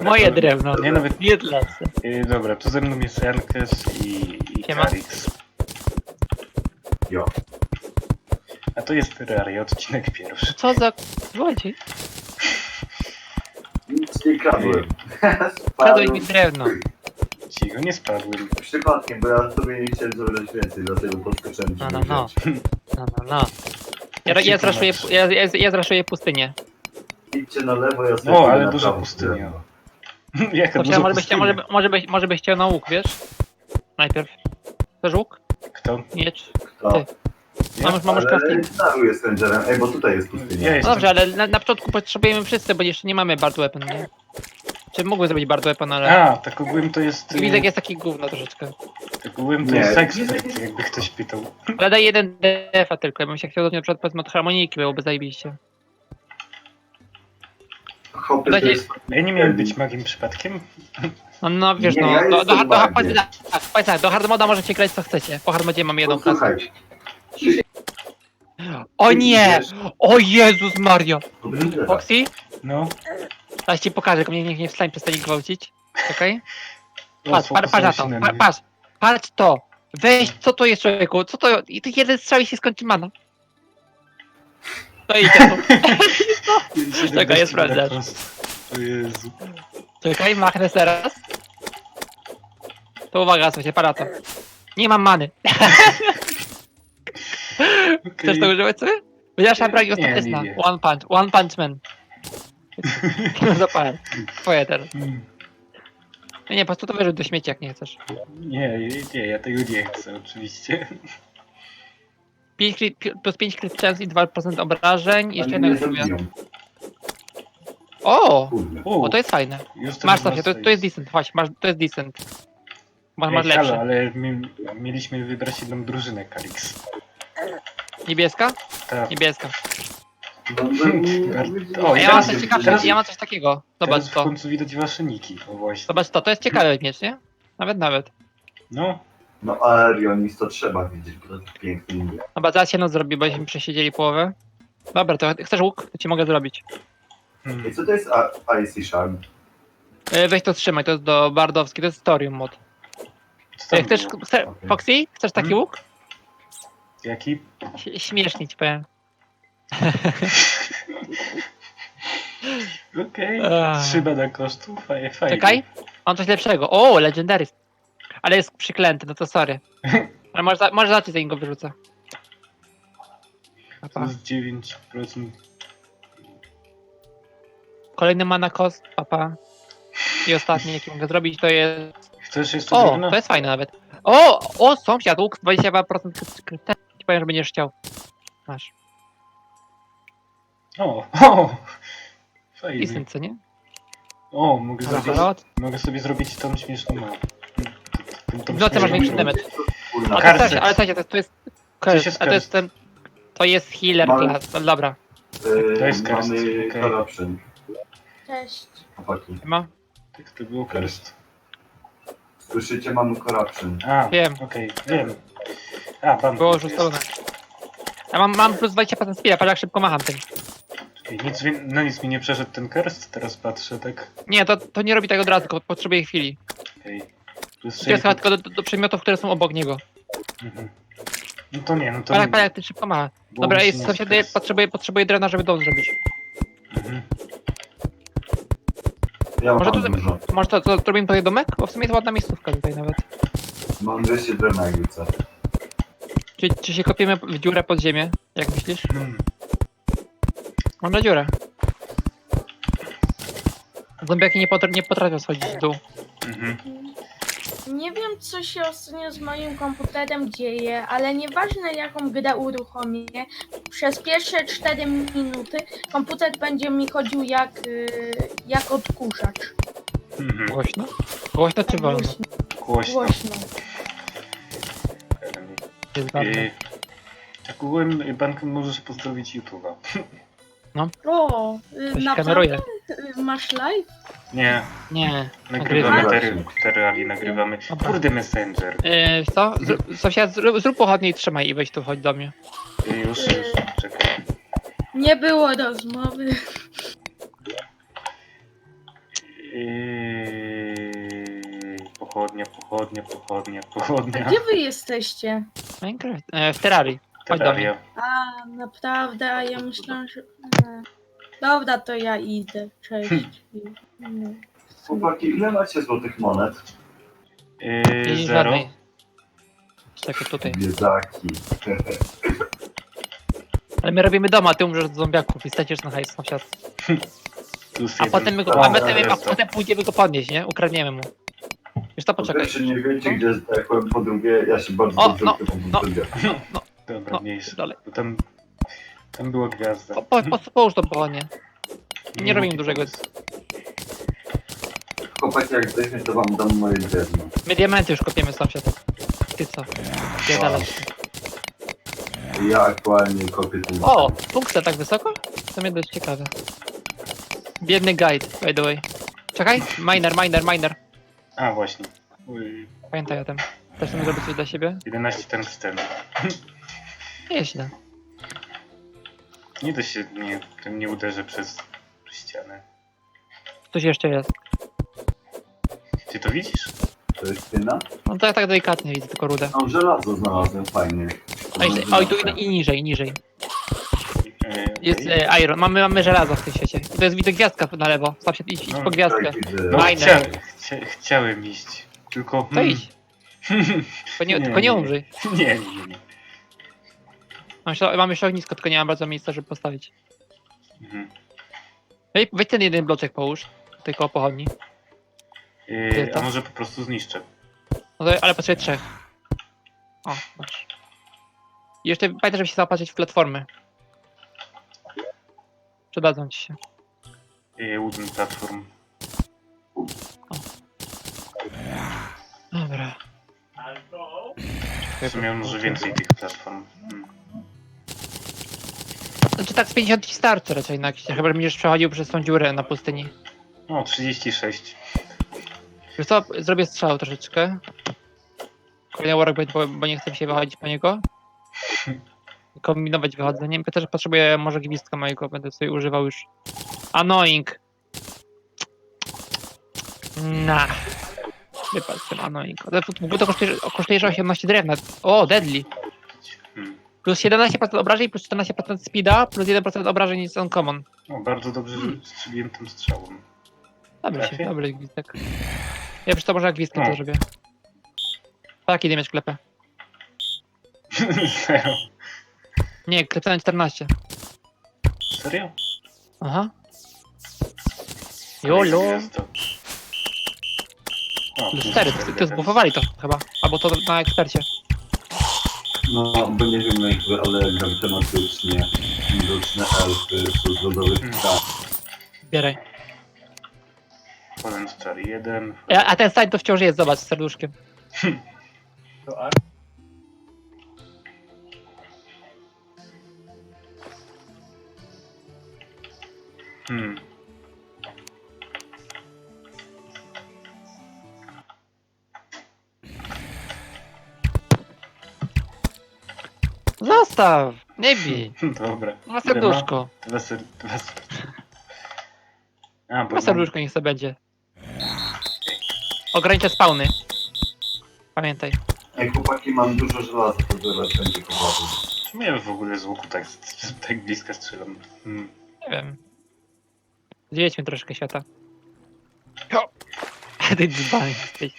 Dobra, Moje to- drewno. Nie nawet. Nie dla nas. Yy, dobra, tu ze mną jest Elkes i, i Siema. Karix. Jo. A to jest Terraria, odcinek pierwszy. Co za... Złodziej? Nic nie kradłem. Kradłeś mi drewno. Cicho, nie spadłem. Przypadkiem, bo ja sobie nie chciałem zabrać więcej, dlatego podskoczyłem No, no, no. No, no, no. Ja, ja, zraszuję, ja, ja, ja zraszuję pustynię. Idźcie na lewo, ja sobie O, ale na duża prawo. pustynia. Jaka duża może byś, chciał, może, by- może, byś, może byś chciał na łuk, wiesz? Najpierw. Chcesz łuk? Kto? Miecz? To. Ty. Mam już, mam już Ale crafting. Jest rangerem. Ej, bo tutaj jest Ja pustynia. No jestem. dobrze, ale na, na początku potrzebujemy wszyscy, bo jeszcze nie mamy Bard Weapon, nie? Czy mógłbym zrobić Bard Weapon, ale... A, tak ogółem to jest... Widzek jest taki gówno troszeczkę. Tak ogółem to Nie. jest ekspert, jakby ktoś pytał. Ale daj jeden defa tylko, ja bym się chciał do na przykład powiedzmy od harmoniki, byłoby zajebiście. Hopy Dajcie- jest... Ja nie miałem być magiem przypadkiem? No, no wiesz, Nie, no, ja do, do, jestem do, tak, powiedz tak, do hardmoda możecie grać co chcecie. Po hardmodzie mamy jedną klasę. Posłuchaj. O nie! O Jezus Mario! Dobrze. Foxy? No. Zaraz ci pokażę, tylko mnie niech nie wstań, przestań gwałcić. Okej? O, Patrz, patrz, patrz na to, pa- mnie. patrz, patrz to! Weź, co to jest człowieku? Co to? I ty jeden strzał i się skończy mana. To idzie. Czekaj, jest sprawdzacz. O Jezu. Czekaj, machnę teraz. To uwaga, słuchajcie, para to. Nie mam many. Chcesz to używać sobie? Nie, nie, ostateczna. nie. One punch, one punch man. Zapałem. Twoje teraz. Hmm. Nie, nie, po prostu to wyrzuć do śmieci, jak nie chcesz. Nie, nie, ja tego nie chcę, oczywiście. 5 crit, pi- plus 5 crit chance i 2% obrażeń. i Jeszcze jednego zrobię. O! Kurde. O, O, to jest fajne. już ten Masz sobie, to, to jest decent, chodź, masz, to jest decent. Masz, Ej, masz halo, lepszy. ale my, mieliśmy wybrać jedną drużynę, Kalix. Niebieska? Tak. Niebieska. O, A i ja mam teraz- coś ciekawego, teraz- ja mam coś takiego. Zobacz Teraz w to. końcu widać wasze niki, o właśnie. Zobacz to, to jest ciekawy miecz, nie? Nawet, nawet. No, No Aerionis to trzeba widzieć, bo to jest piękny imię. Dobra, zaraz się noc zrobi, bo żeśmy przesiedzieli połowę. Dobra, to chcesz łuk? To ci mogę zrobić. I hmm. co to jest A- Icy Shard? E, Weź to trzymaj, to jest do bardowski, to jest Storium mod. E, Chcesz, chce, Okej. Foxy? Chcesz taki Hmm? łuk? Jaki? Ś- Śmiesznie ci powiem. Okej, Eee. trzyma na kosztu, fajnie, fajnie. Czekaj, mam coś lepszego. O, Legendary. Ale jest przyklęty, no to sorry. Ale może, za- może zanim go wyrzucę. Papa. jest 9%. Kolejny mana cost, papa. I ostatni, jaki mogę zrobić, to jest... Chcesz jeszcze O, drewno? to jest fajne nawet. O, o, sąsiad, łuk 22% krypty. Ci powiem, że będziesz chciał. Masz. O, o! Fajnie. Decent, co nie? O, mogę Halo, zrobić, halo? mogę sobie zrobić tą śmieszną mapę. No, ty masz większy damage. Kurna. O, to Karset. też, ale słuchajcie, to, jest... jest Curse, a to jest ten... To jest healer Mam- class, no dobra. Yy, To jest karst, Mamy okej. corruption. Cześć. Chłopaki. Ma? Tak to było karst. Słyszycie, mamy corruption. A, Wiem. okej, wiem. A, pan Było. Ja mam, mam plus 20% speeda, patrz jak szybko macham tym. Nic, no nic mi nie przeszedł ten karst, teraz patrzę, tak. Nie, to, to nie robi tego od razu, tylko potrzebuje chwili. Okej. Plus To jest chyba 600. tylko do, do przedmiotów, które są obok niego. Mhm. No to nie, no to Patrz jak, nie. patrz jak ty szybko macha. Było Dobra, jest sąsiady, stres. potrzebuję, potrzebuję drewna, żeby dom zrobić. Mhm. Ja Może mam tu- dużo. Może to, to zrobimy tutaj domek? Bo w sumie to ładna miejscówka tutaj nawet. Mam 200 drewna jak chcę. Czy, czy się kopiemy w dziurę pod ziemię? Jak myślisz? Hmm. Mam na dziurę. Zombiaki nie, potr- nie potrafią schodzić w dół. Mhm. Nie wiem, co się ostatnio z moim komputerem dzieje, ale nieważne jaką grę uruchomię, przez pierwsze 4 minuty komputer będzie mi chodził jak, y, jak odkurzacz. Mhm. Głośno? Głośno czy wolno? Głośno. Głośno. Głośno. Jest. Yy, tak ogółem bank możesz pozdrowić YouTube'a. O, To y, naprawdę? Y, Masz live? Nie, Nie. nagrywamy tery, terali, nagrywamy. Dobra. Kurde Messenger. Yy, co? Zrób, sąsiad, zrób, zrób pochodnie i trzymaj i weź tu, chodź do mnie. Yy, Już, już, czekaj. Nie było rozmowy. Yy, pochodnia, pochodnia, pochodnia, A pochodnia. gdzie wy jesteście? Minecraft? E, w Terrarii. Chodź do mnie. Terraria. A, naprawdę, a ja myślałam, że... Dobra, to ja idę. Cześć. No. Chłopaki, ile macie złotych monet? Yy, I zero. żadnej. Czekaj tutaj. Biedaki. Ale my robimy dom, a ty umrzesz od zombiaków i stracisz na hajs sąsiad. Plus A jeden. potem, my go, a potem, a potem pójdziemy go podnieść, nie? Ukradniemy mu. Wiesz to Po poczekaj. pierwsze nie wiecie, gdzie jest ekłem, po drugie ja się bardzo O, dobrze no, no. w studio. No, Dobra, no, mniejszy. dalej. Bo tam, tam była gwiazda. Po, po, po, połóż to pochodnie. Nie robimy dużego. Chłopaki, jak zdejmie, to wam dam moje drewno. My diamenty już kopiemy sąsiad. Ty co? Się. Ja aktualnie kopię ten... O! Punkcja tak wysoko? To mnie dość ciekawe. Biedny guide, by the way. Czekaj, miner, miner, miner. A, właśnie. Uj, Pamiętaj o tym. Też chcemy zrobić coś dla siebie? 11 tungstenu. Nieźle. Nie da się, nie, tym nie uderzę przez ścianę. Coś jeszcze jest. Ty to widzisz? To jest tyna? No to ja tak delikatnie widzę, tylko rudę. No, żelazo znalazłem, fajnie. Oj, oj tu i, i niżej, niżej. Jest okej. e, iron, mamy, mamy żelazo w tym świecie. I to jest widzę gwiazdka na lewo. Sąsiad, idź, idź No, po gwiazdkę. Tak. No, chcia, chcia, chciałem iść. Tylko... To hmm. idź, tylko nie, Nie, tylko nie nie. umrzyj. Nie, nie, nie. Mam, śro- mam jeszcze ognisko, tylko nie mam bardzo miejsca, żeby postawić. Mhm. Ej, weź ten jeden bloczek połóż. Koło pochodni. Yy, to? a może po prostu zniszczę. No to, ale potrzebuję trzech. O, masz. I jeszcze pamiętaj, żeby się zaopatrzyć w platformy. Przydadzą ci się. Yy, wooden platform. Dobra. W sumie może więcej tych platform. Hmm. Znaczy tak z 50 ci starczy raczej na jakiś, chyba że będziesz przechodził przez tą dziurę na pustyni. No, 36. Wiesz co, zrobię strzał troszeczkę. Kolejny będzie, bo, bo nie chcę mi się wychodzić po niego. Kombinować wychodzeniem. Też potrzebuję może gwizdka mojego, będę sobie używał już. Annoying. Na. Wypadł tym annoying. Ale w ogóle to kosztuje, kosztuje 18 drewna. O, deadly. Hmm. Plus 17% obrażeń, plus 14% speeda, plus 1% obrażeń z uncommon. No, bardzo dobrze, że strzeliłem tym strzałem. Dobry się, Trafię? dobry gwizdek. Ja już to może jak gwizdkę No. to zrobię. Tak, idę mieć klepę. Nie, klepę na 14. Serio? Aha. Jolo. O, Plus plus 4, cztery to, to zbufowali to chyba. Albo to na ekspercie. No, bo nie wiem jakby, ale gram tematycznie. Widoczne elfy, z lodowych krat. Bieraj. Fallen Star 1. A, a ten site to wciąż jest, zobacz, z serduszkiem. Hmm. Zostaw! Nie bij. Dobra. Ma serduszko. Dwa ser... Dwa ser... A, bo Ma serduszko, niech to będzie. Ograniczę spawny. Pamiętaj. Jak chłopaki mam dużo żelaza, to zaraz będzie kowalny. Czemu ja w ogóle z łuku tak, tak blisko strzelam? Hmm. Nie wiem. Zwiedźmy troszkę świata. O! Ty dzban jesteś.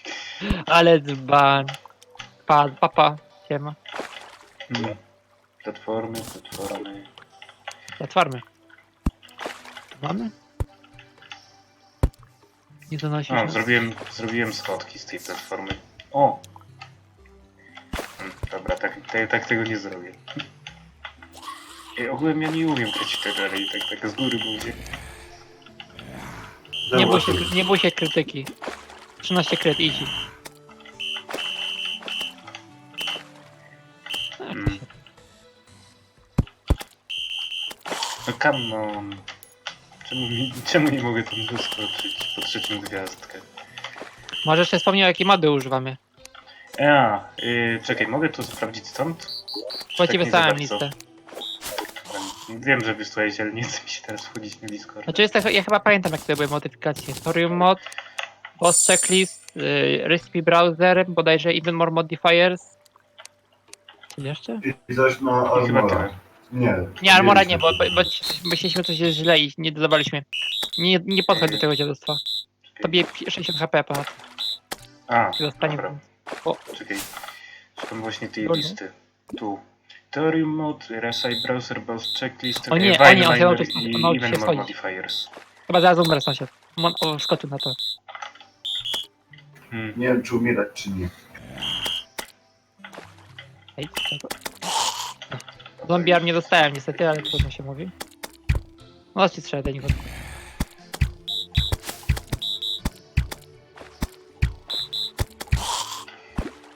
Ale dzban. Pa, papa. Siema. Hmm. Platformy, platformy. Zatwarmy. Mamy? Nie donosi A, się. zrobiłem, zrobiłem schodki z tej platformy. O! Hmm, dobra, tak, tak, tak tego nie zrobię. Ej, ogółem ja nie umiem grać w terrary i tak, tak z góry mówię. Nie bój, się, nie bój się krytyki. 13 kryt, easy. No come on. Czemu, mi, czemu nie mogę tam doskoczyć po trzecią gwiazdkę? Może jeszcze wspomniał jakie mody używamy. A, yy, czekaj, mogę to sprawdzić stąd? Właściwie Tak nie za bardzo. listę. Wiem, że wysłałeś, ale nie mi się teraz wchodzić na Discord. Znaczy jest tak, ja chyba pamiętam jak to były modyfikacje. Thorium mod, Post checklist, y, recipe browser, bodajże even more modifiers. Jeszcze? I coś na I chyba Armora. tyle. Nie. Nie, Armora nie, bo, bo, bo myśleliśmy coś źle i nie dodawaliśmy. Nie, nie podchodź do tego dziadostwa. Tobie pi- 60 HP ponad. A, Zostanie. dobra. Czekaj. Szukam właśnie tej Dobra. listy. Tu. Theory mode, RSI browser, boss checklist, O nie, o nie, on się liner nauczy- i on nauczy się even more schodzić. modifiers. Chyba zaraz umrę sąsiad. Mon- O, skoczył na to. Hmm. Nie wiem, czy umierać, czy nie. Ej, co to? Zombie arm nie dostałem niestety, ale trudno się mówi. No ci strzelę do nich.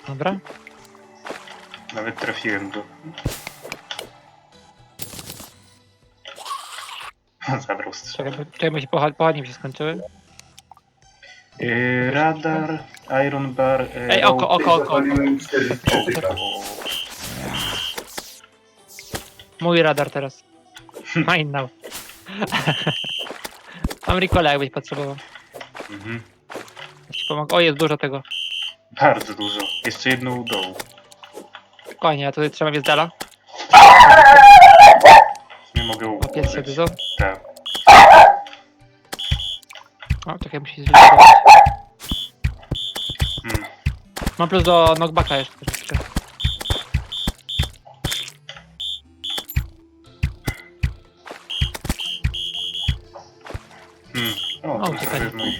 Dobra. Nawet trafiłem go. Zabrał strzał. Czekaj, bo- czekaj bo się pochod- pochodnie mi się skończyły. Yy, radar, iron bar, yy, Ej, oko, oko, oko. Zapaliłem 40 tyka. Mój radar teraz. Mine now. Mam Ricola jakbyś potrzebował. Mhm. Ja ci pomogę. O, jest dużo tego. Bardzo dużo. Jeszcze jedno u dołu. Spokojnie, ja tutaj trzymam je z dala. Nie mogę O, pies się ułożyć. dużo. Tak. O, czekaj, musi się zrealizować. Hmm. Mam plus do knockbacka jeszcze Hmm. O, O, to uciekaj. sobie mój...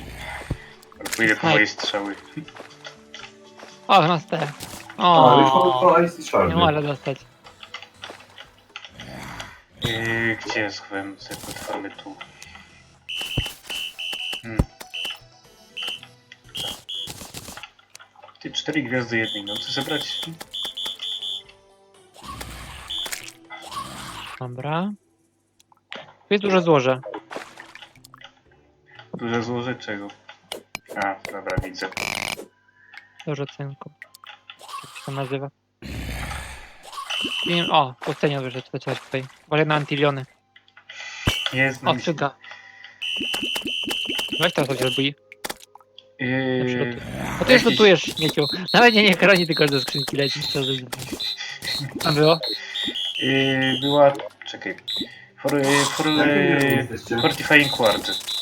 Pójdę po Snajp. moje strzały. O, masz te. A, już mam O, dwa Ice nie Shardy. może dostać. Yy, gdzie schowałem te platformy tu? Hmm. Ty cztery gwiazdy jednej nocy zebrać? Dobra. Tu jest duże złoże. Duże złoże czego? A, dobra, widzę. Dużo cynku. Jak się to nazywa? Nie wiem, o, pustynia to coś tutaj. Uważaj na antyliony. Jest O, cyga. Weź teraz chociaż bój. Yy, No ty już jakiś- lutujesz śmieciu. Nawet nie, nie kroni, tylko do skrzynki leci. Co za... Tam było? yy, była... Czekaj. For, yy, for, Jakie yy, fortifying ward.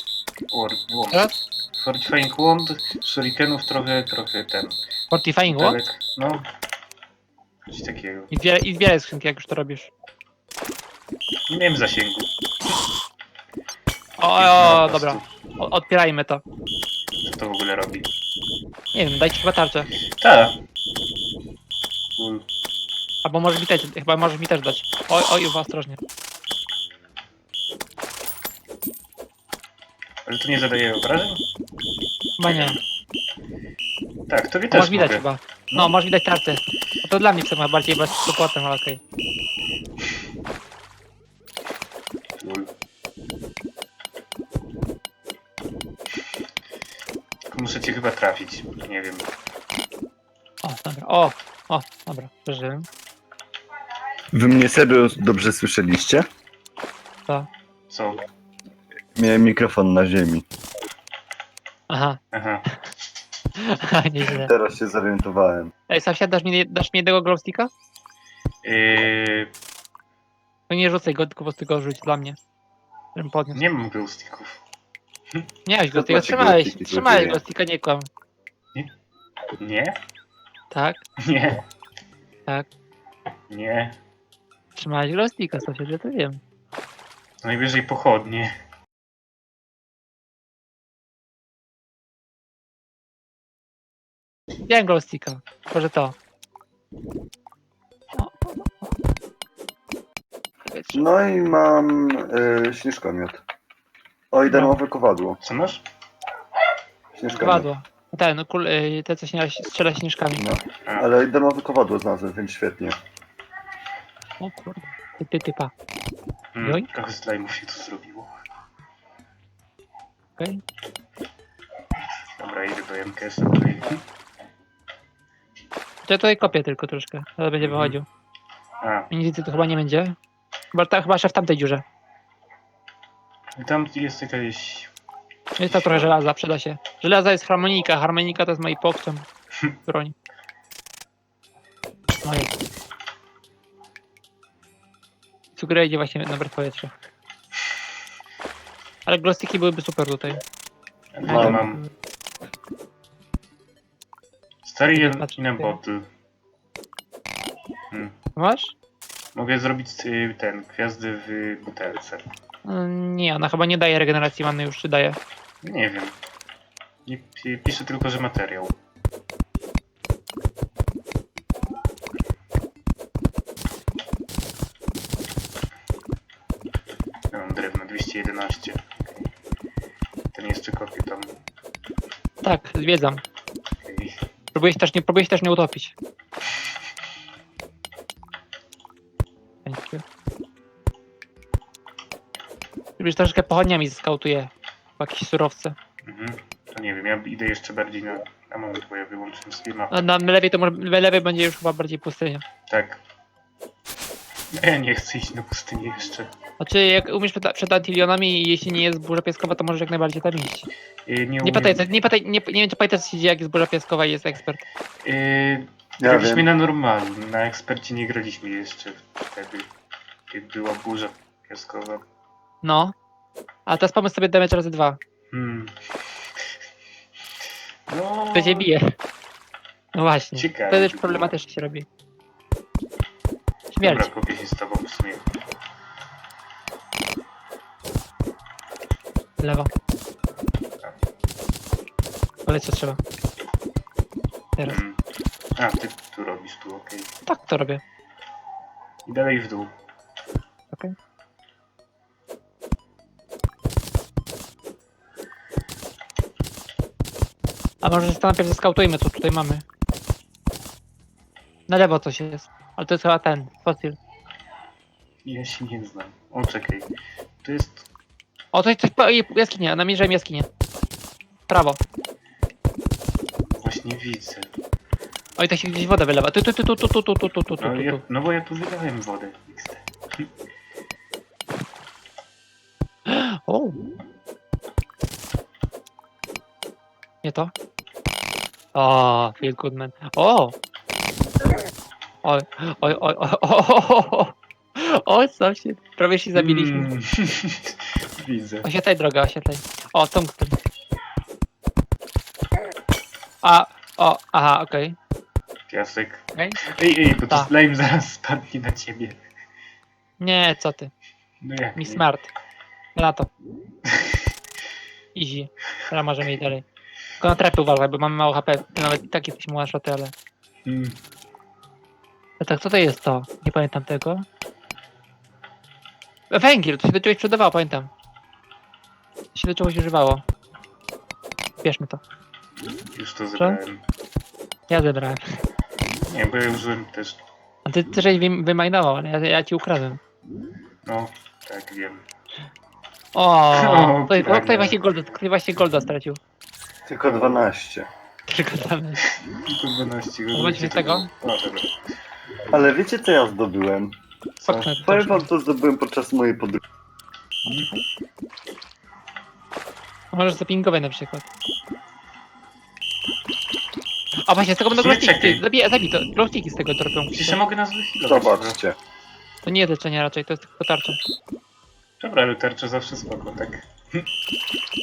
Fortifying wand, shurikenów trochę, trochę ten. Fortifying? Butelek, No. Coś takiego. I zbieraj, I zbieraj skrzynki, jak już to robisz. Nie miałem zasięgu. O, o, po dobra. prostu. O, otwierajmy to. Co to w ogóle robi? Nie wiem, dajcie chyba tarczę. Ta. Ul. Albo możesz mi też, chyba możesz mi też dać. Oj, oj, uwa, ostrożnie. Ale to nie zadaje obrażeń? Chyba nie. Tak, To też masz widać mogę. chyba. No, masz widać tarczę. No to dla mnie chcę bardziej bez supportem, ale okej. Ul. Tylko Muszę cię chyba trafić. Nie wiem. O, dobra. O, o, dobra, przeżyłem. Wy mnie serio dobrze słyszeliście? To. Co? Miałem mikrofon na ziemi. Aha, Aha. nieźle. Teraz się zorientowałem. Ej, sąsiad, dasz mi, dasz mi jednego glowsticka? Yy, To nie rzucaj go, tylko po prostu go rzuć dla mnie. Żebym podniósł. nie mam glowsticków. Nie miałeś glowsticka, macie trzymałeś, glowsticki, trzymałeś złodzieje. glowsticka, nie kłam. Nie? Tak, Nie. Tak. Nie. trzymałeś glowsticka, sąsiad, ja to wiem. Najwyżej pochodnie. Widziałem glowsticka, może to. O, o, o. Powietrze. No i mam y, śnieżkomiot. O, i darmowe kowadło. Co masz? Śnieżkomiot. Kowadło. Ten, kul, y, te co się strzela śnieżkami. No, ale i darmowe kowadło znalazłem, więc świetnie. O kurde. Ty, ty, typa. Mm, Joj. trochę slajmów się tu zrobiło. Okej. Dobra, idę do MKS tutaj. To ja tutaj kopię tylko troszkę, ale będzie Mhm. wychodził. A, I nic tu chyba nie będzie. Chyba, ta, chyba jeszcze w tamtej dziurze. i tam jest jakaś... Jest to trochę żelaza, przyda się. Żelaza jest harmonika, harmonika to jest mój pokczem. Broń. No jest. Idzie właśnie na powietrze. Ale glowsticki byłyby super tutaj. Ja mam inny ty. bottle. Hmm. Masz? Mogę zrobić y, ten, gwiazdy w butelce. Mm, Nie, ona chyba nie daje regeneracji manny już, czy daje? Nie wiem. Nie, pi- pisze tylko, że materiał. Ja mam drewno 211. Okej. Ten jeszcze kopię tam. Tak, zwiedzam. Próbuję się też nie, próbuję się też nie utopić. Thank you. Już troszeczkę pochodniami skautuję. Jakieś surowce. Mhm. To nie wiem, ja idę jeszcze bardziej na... A moment, bo ja wyłączyłem sobie mapę. A na lewej to może, lewej będzie już chyba bardziej pustynia. Tak. Ja nie chcę iść na pustynię jeszcze. Znaczy, jak umiesz przed, przed antylionami i jeśli nie jest burza piaskowa, to możesz jak najbardziej tam iść. Y, Nie, Nie umiem... pytaj, co- nie pytaj, nie, nie wiem czy pamiętasz co się dzieje jak jest burza piaskowa i jest ekspert. Yy, Ja graliśmy wiem. na normalu, na ekspercie nie graliśmy jeszcze wtedy, kiedy była burza piaskowa. No. A teraz pomysł sobie damage razy dwa. Hmm. No, To cię bije. No właśnie. Ciekawe Wtedy już problematycznie się robi. Dobra, Śmierć. kopię się z tobą w sumie. Lewo. Ale co trzeba? Teraz. Hmm. A, ty tu robisz tu, okej. Tak to robię. I dalej w dół. Okej. A może to najpierw zeskautujmy, co tutaj mamy. Na lewo coś jest. Ale to jest chyba ten, fosil. Ja się nie znam. O, czekaj. To jest... O, coś, coś, po- jaskinia, namierzałem jaskinię. Prawo. Właśnie widzę. Oj, to się gdzieś woda wylewa. Tu, tu, tu, tu, tu, tu, tu, tu, tu, tu, tu, No, ja, no bo ja tu wydałem wodę. XD. O. Nie to? O, feel good man. O! Oj, oj, oj, oj, o, o, co się, prawie się zabiliśmy. Mm. widzę. Oświetlaj drogę, oświetlaj. O, tungsten. A, o, aha, okej. Piasek. Okej. Ej, ej, bo to Ta. slime zaraz spadnie na ciebie. Nie, co ty, No jak mi nie? smart. Na to. Easy. Teraz możemy iść dalej. Tylko na trapy uważaj, bo mamy mało HP. Ty nawet i tak jesteśmy one shoty, ale... Mm. A tak, co to jest to? Nie pamiętam tego. Węgiel, to się do czegoś sprzedawało, pamiętam. To się do czegoś używało. Bierzmy to. Już to zebrałem. Ja zebrałem. Nie, bo ja użyłem też. A ty też wym- wymajnował, ale ja, ja ci ukradłem. No, tak wiem. O, O, ktoś, pragnę. ktoś właśnie golda, ktoś właśnie golda stracił. Tylko 12. Tylko tam. Tylko 12 No, weźmy tego. O, dobra. Ale wiecie co ja zdobyłem? Co? Faktycznie. Powiem wam co zdobyłem podczas mojej podróży. Możesz zapingować na przykład. A właśnie, z tego będą glowsticki. czekaj. Zabij, zabij to. Glowsticki z tego torpią. Przecież ja mogę nas wychwilować. Zobaczcie. To nie jest leczenie raczej, to jest tylko tarcza. Dobra, ale tarcza zawsze spoko, tak?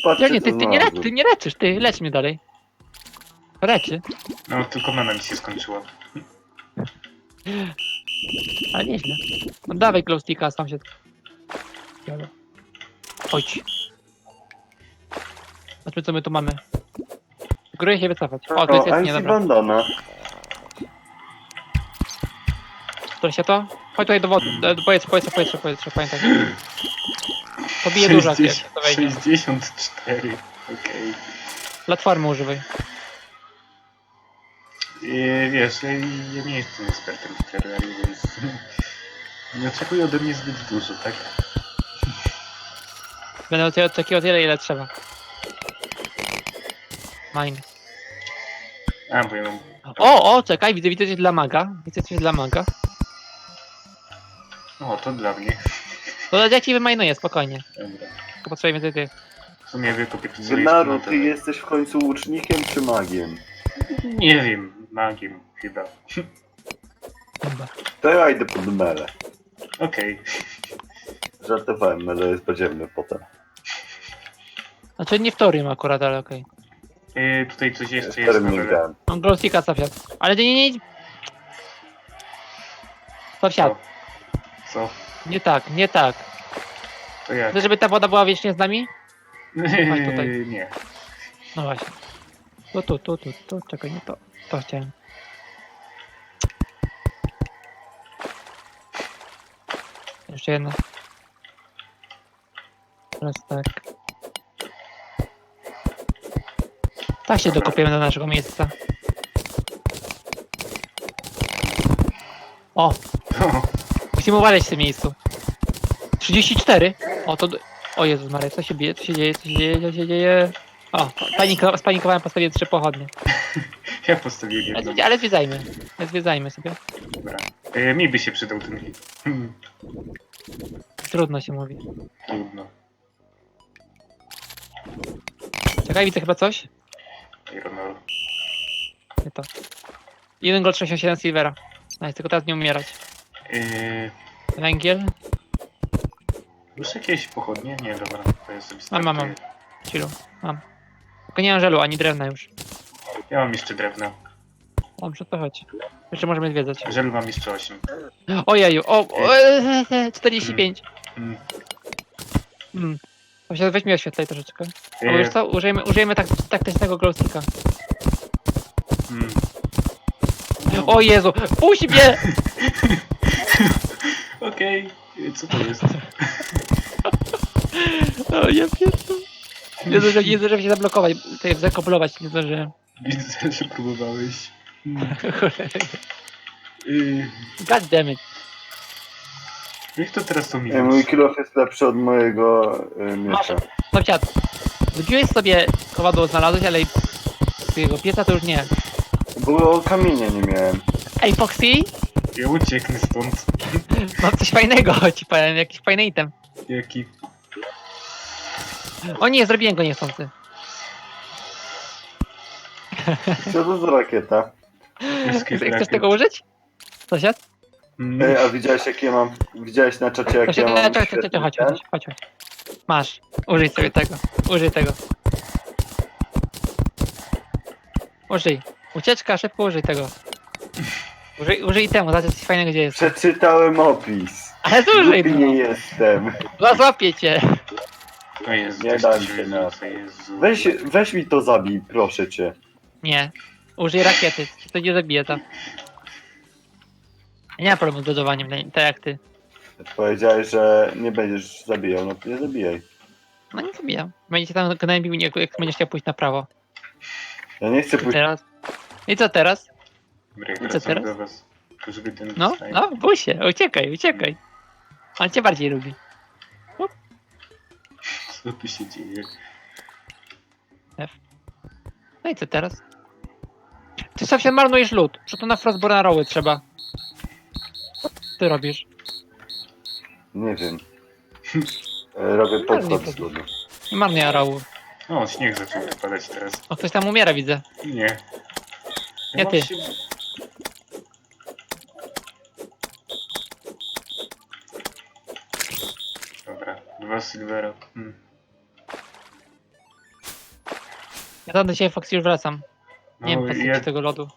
Patrzcie Ja nie, co ty, ty, nie, lecz, znalazłem. ty nie leczysz, ty leć mnie dalej. Leczy, No, tylko mana mi się skończyła. ale nieźle. No dawaj glowsticka, sam się... Chodź. Zobaczmy co my tu mamy. Góry się wycofać. O, to jest jaskinia, Ansi dobra. Bandana. Które się to? Chodź tutaj do wody, do, do powietrza, powietrze, powietrze, powietrze, pamiętaj. To bije dużo, jak 60 to wejdzie. 64. Okej. Platformy używaj. Yy, Wiesz, ja, ja nie jestem ekspertem w terrarii, więc nie oczekuję ode mnie zbyt dużo, tak? Będę od oczekiwał tyle, ile trzeba. Mine. A, bo ja mam... O, o, czekaj, widzę, widzę coś dla maga. Widzę coś dla maga. O, to dla mnie. To ja ci wymajnuję, spokojnie. Dobra. Tylko potrzebuję więcej tych. sumie wykopię tu jeszcze ty jesteś w końcu łucznikiem czy magiem? Nie wiem, magiem chyba. Chyba. To ja idę pod mele. Okej. Żartowałem, mele jest podziemny potem. Znaczy nie w Torium akurat, ale okej. Yy, Tutaj coś jeszcze jest. Mam glowsticka, sąsiad. Ale nie, nie, nie. Sąsiad, Co? nie tak, nie tak. To jak? Chcesz, żeby ta woda była wiecznie z nami? Chodź tutaj. nie. No właśnie. Tu, tu, tu, tu, tu, czekaj, nie to. To chciałem. Jeszcze jedno. Teraz tak. Tak się dokopiemy do naszego miejsca. O, musimy uważać w tym miejscu. 34? O, to... O Jezus Maria, co się bije, co się dzieje, co się dzieje, co się dzieje? O, panika, spanikowałem, postawiłem trzy pochodnie. Ja postawiłem jedną. Ale, ale zwiedzajmy, ale zwiedzajmy sobie. Dobra. Yy, mi by się przydał ten hit. Hmm, Trudno się mówi. Trudno. Czekaj, widzę chyba coś? Ore. Nie to. 1 gold 67 silvera. Nice, tylko teraz nie umierać. Yy, Węgiel, już jakieś pochodnie? Nie, dobra. To jest sobie Mam, mam, mam. chillu, mam. Tylko nie mam żelu, ani drewna już. Ja mam jeszcze drewno. Dobrze, to chodź. Jeszcze możemy zwiedzać. Żel mam jeszcze 8. Ojeju, o, o e, e, 45. Mm. Mm. Się weź mi oświetlaj troszeczkę. O, Yy, wiesz co, użyjemy, użyjemy tak, taktycznego glowsticka. mm. O Jezu, puść mnie! Okej. Co to jest? O, ja pierdolę. Nie zdążyłem, nie zdążyłem się zablokować, tutaj zakoblować, nie zdążyłem. Widzę, że próbowałeś. Mm. Yy, God damn it. Jak to teraz to Ej, minus? mój kilof jest lepszy od mojego y, miecza. Sąsiad, wybiłeś sobie kowadło, znalazłeś, ale jego pieca to już nie. Bo kamienia nie miałem. Ej, Foxy, Ja ucieknę stąd. mam coś fajnego ci powiem, jakiś fajny item. Jaki? O nie, zrobiłem go niechcący. Co to za rakieta? Escape Chcesz tego użyć? Sąsiad? Mm. Ej, a widziałeś jakie mam... Widziałeś na czacie jakie ja mam czekaj, czekaj, czekaj, chodź, świetny chodź, chodź, chodź. Masz, użyj sobie tego, użyj tego. Użyj. Ucieczka, szybko użyj tego. Użyj, użyj temu, zobacz coś fajnego gdzie jest. Przeczytałem opis. Ale to użyj, Głupi nie no. jestem. Złapię cię. O Jezu, Nie dam się na Jezu. Weź, weź mi to zabij, proszę cię. Nie. Użyj rakiety, to nie zabije to. Nie ma problemu z dodawaniem, tak jak ty. Powiedziałeś, że nie będziesz zabijał, no to nie zabijaj. No nie zabijam. Będziecie tam gnębił, jak, jak będziesz chciał pójść na prawo. Ja nie chcę I pójść. teraz? I co teraz? Dobra, co teraz? do was. To żeby ten No, no, bój się, uciekaj, uciekaj. On cię bardziej lubi. Co tu się dzieje? No i co teraz? Ty Sofia marnujesz lód. Że to na Frostborna Rowy trzeba. Co ty robisz? Nie wiem. E, Robię No, podkład nie z ludu. Nie marnuj arału. O, śnieg zaczął padać teraz. O, ktoś tam umiera, widzę. Nie. Nie mam ty. się- Dobra, dwa silvera. Hmm. Ja tam do ciebie Fox już wracam. Nie No, wiem, po co ja... ci tego lodu.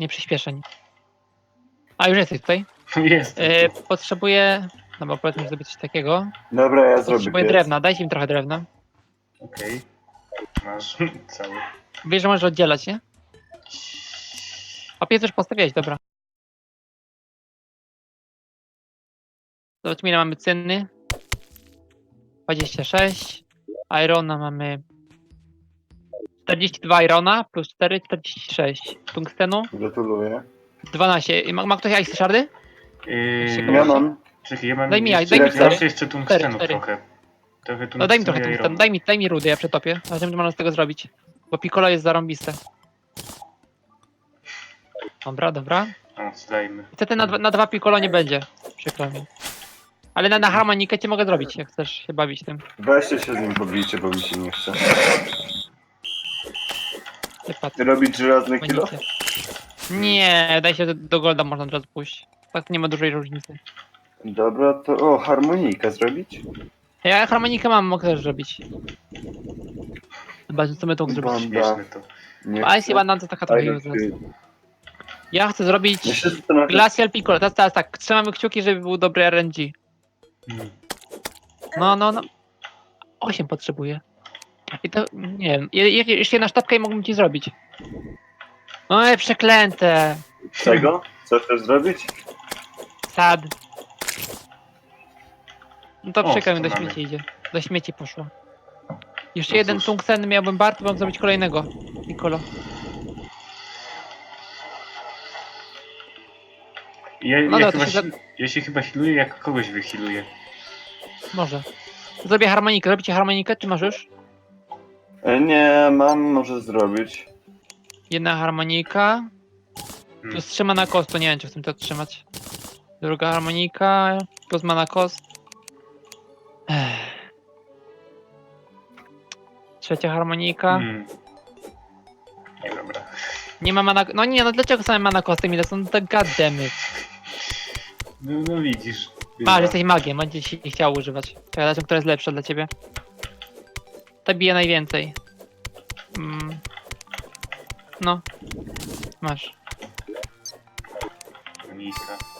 Nie przyspieszę nic. A, już jesteś tutaj. Jest. E, potrzebuję... No bo powiedzmy, że zrobię coś takiego. Dobra, ja zrobię Potrzebuję piec. drewna, dajcie mi trochę drewna. Okej. Masz cały. Wiesz, że możesz oddzielać, nie? A piec już postawiłeś, dobra. Zobaczmy ile mamy cynny. 26. Irona mamy 42 Irona plus 4, 46. Tungstenu Gratuluję. 12. I Ma, ma ktoś ice shardy? Yy, Ja mam. Czekaj, ja mam Daj mi jaj, jeszcze, daj mi ja cztery. mam jeszcze tungstenu Cztery, trochę. Trochę No daj mi trochę tungstenu daj mi, daj mi rudy, ja przetopię. Zobaczymy, co można z tego zrobić. Bo piccolo jest zarąbiste. Dobra, dobra. O, slime. Niestety na, dwa- na dwa piccolo nie będzie. Przykro mi. Ale na, na harmonikę cię mogę zrobić, jak chcesz się bawić tym. Weźcie się z nim pobijcie, bo mi się nie chce. Wypad. Robić żelazne kilo? Harmonikę. Nie, daj się do, do golda można od razu pójść. Tak nie ma dużej różnicy. Dobra, to... O, harmonijkę zrobić? Ja harmonikę mam, mogę też zrobić. Zobaczmy co my tu zrobić. Śmieszne to. Nie A jeśli chcę. banana to taka trochę useless. chwile. Ja chcę zrobić Ja się zastanawiam, Glacial Piccolo. Teraz, teraz tak, trzymamy kciuki, żeby był dobry RNG. Mm. No, no, no. 8 potrzebuję. I to, nie wiem, je- je- jeszcze jedna sztabka i mógłbym ci zrobić. Oj, przeklęte. czego? Co chcesz zrobić? Sad. No to O, przykro mi, do śmieci idzie. Do śmieci poszło. Jeszcze No jeden cóż. tungsten miałbym bar, to mam zrobić kolejnego. Piccolo. Ja, No ja, dobra, to chyba, się za- ja się chyba healuję, jak kogoś wyhealuję. Może. Zrobię harmonikę. Robicie harmonikę, czy masz już? E, Nie, mam, może zrobić. Jedna harmonika. Hmm. Plus 3 mana cost, to nie wiem, czy chcę to trzymać. Druga harmonika, plus mana cost. Ech. Trzecia harmonika. Mm. Nie, dobra. Nie ma mana... No nie, no dlaczego same mana costy mi lecą? No to goddammit. No, no widzisz. A, że jesteś magiem, będzie ci chciał używać. Czekaj, zobaczmy, która jest lepsza dla ciebie. To bije najwięcej. Mm. No. Masz. Harmonika.